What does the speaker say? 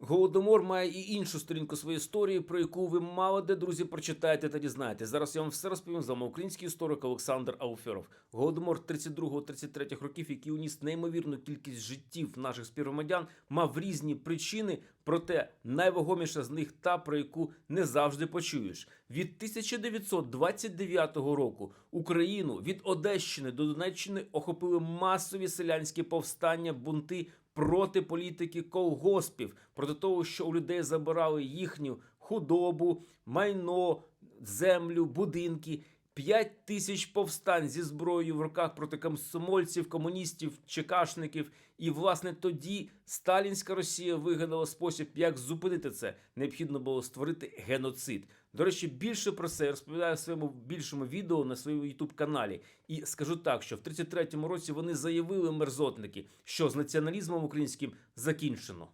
Голодомор має і іншу сторінку своєї історії, про яку ви мало де друзі прочитаєте та дізнаєтесь. Зараз я вам все розповім з вами український історик Олександр Ауферов. Голодомор 32-33 років, який уніс неймовірну кількість життів наших співгромадян, мав різні причини, проте найвагоміша з них та про яку не завжди почуєш. Від 1929 року Україну від Одещини до Донеччини охопили масові селянські повстання, бунти проти політики колгоспів, проти того, що у людей забирали їхню худобу, майно, землю, будинки. П'ять тисяч повстань зі зброєю в руках проти комсомольців, комуністів, чекашників. І власне тоді сталінська Росія вигадала спосіб, як зупинити це. Необхідно було створити геноцид. До речі, більше про це я розповідаю в своєму більшому відео на своєму youtube каналі. І скажу так, що в 33-му році вони заявили мерзотники, що з націоналізмом українським закінчено.